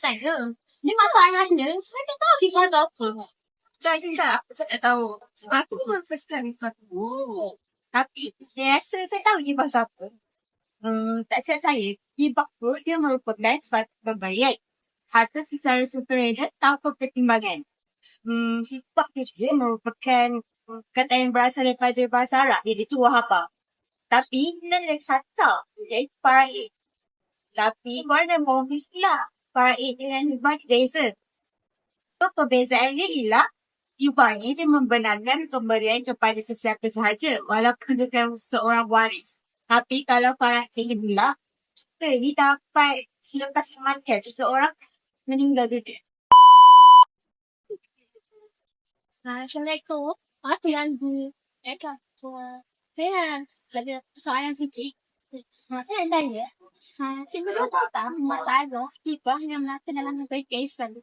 saya. Ni masalahnya, saya tak tahu di mana apa. Tak, tak. Saya tak tahu. Sebab aku pun first time ikut aku. Tapi saya rasa saya tahu hibah tu apa. Hmm, tak silap saya, hibah tu dia merupakan suatu pemberian. Harta secara superedit tanpa pertimbangan. Hmm, tu juga merupakan hmm, kata yang berasal daripada bahasa Arab iaitu wahaba. Tapi nilai sata iaitu paraid. Tapi mana mohon istilah paraid dengan hibah beza. So perbezaannya ialah hibah ni dia membenarkan pemberian kepada sesiapa sahaja walaupun bukan seorang waris. Tapi kalau para inilah, kita ni dapat selepas kematian seseorang meninggal dunia. Assalamualaikum. Aku ganggu. Eh, kan. Saya ada persoalan sikit. Ha, saya nak tanya. Ha, cikgu dah tahu tak masalah hibah yang berlaku dalam negara Islam?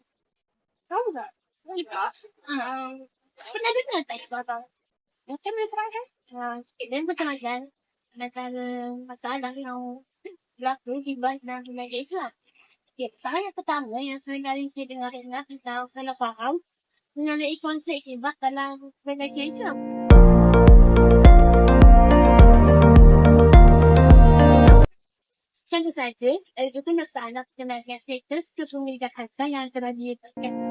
Tahu tak? Hibah? Ha, pernah dengar tak hibah tau? Macam mana terangkan? Ha, dan berkenaan antara masalah yang berlaku hibah dalam negara Islam. Okay, soalan yang pertama yang sering kali saya dengar-dengar tentang salah faham mengenai konsep hibah dalam negara Islam. Tentu saja, ada juga masalah dengan status kepemilikan harta yang telah diletakkan.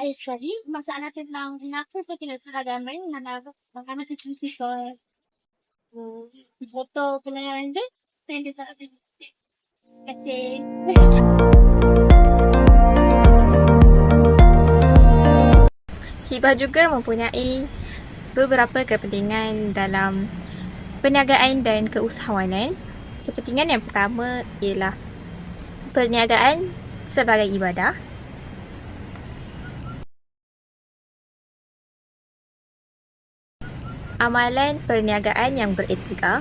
Ayat sekali, masalah tentang kenapa ketidakseragaman dalam makanan fizikal foto pelayaran je, saya dia tak ada. Terima kasih. Hibah juga mempunyai beberapa kepentingan dalam perniagaan dan keusahawanan. Kepentingan yang pertama ialah perniagaan sebagai ibadah. Amalan perniagaan yang beretika.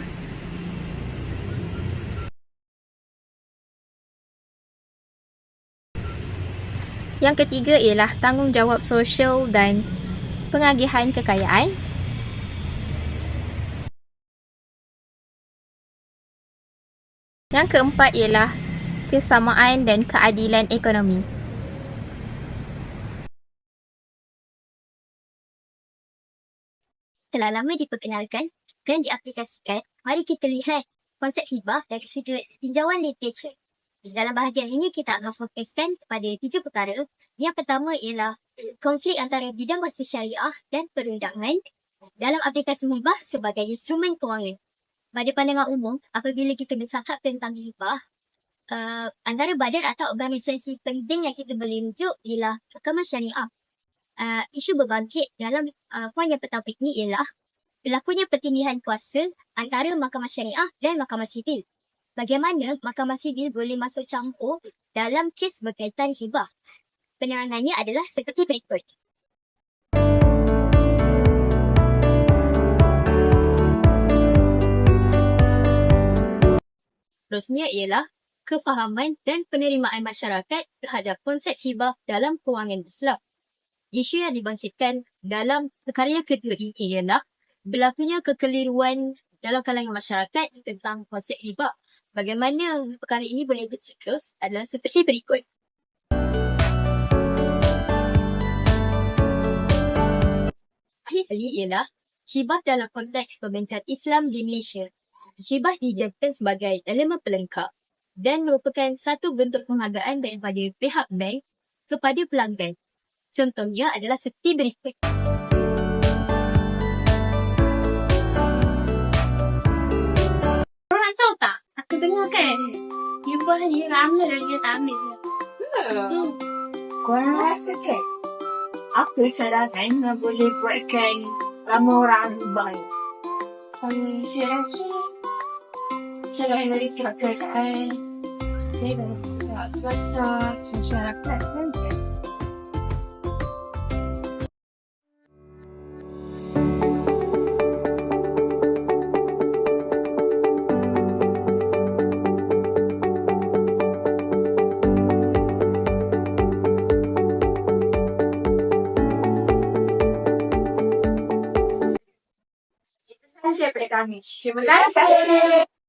Yang ketiga ialah tanggungjawab sosial dan pengagihan kekayaan. Yang keempat ialah kesamaan dan keadilan ekonomi. telah lama diperkenalkan dan diaplikasikan, mari kita lihat konsep hibah dari sudut tinjauan literature. Dalam bahagian ini kita akan fokuskan kepada tiga perkara. Yang pertama ialah konflik antara bidang bahasa syariah dan perundangan dalam aplikasi hibah sebagai instrumen kewangan. Pada pandangan umum, apabila kita bercakap tentang hibah, uh, antara badan atau organisasi penting yang kita boleh rujuk ialah rekaman syariah. Uh, isu berbangkit dalam uh, poin yang pertama ini ialah berlakunya pertindihan kuasa antara mahkamah syariah dan mahkamah sivil bagaimana Mahkamah Sivil boleh masuk campur dalam kes berkaitan hibah. Penerangannya adalah seperti berikut. Terusnya ialah kefahaman dan penerimaan masyarakat terhadap konsep hibah dalam kewangan Islam. Isu yang dibangkitkan dalam perkara kedua ini ialah berlakunya kekeliruan dalam kalangan masyarakat tentang konsep hibah Bagaimana perkara ini boleh bersiklus adalah seperti berikut. Akhir sekali ialah hibah dalam konteks pemerintahan Islam di Malaysia. Hibah dijadikan sebagai elemen pelengkap dan merupakan satu bentuk penghargaan daripada pihak bank kepada pelanggan. Contohnya adalah seperti berikut. dengar kan Hibah ni ramai dan dia tak ambil saya. Hmm. Korang rasa kan? Apa cadangan yang boleh buatkan ramai orang ni? Um, saya rasa cadangan dari pihak kerajaan saya swasta masyarakat dan saya daripada kami. Terima kasih.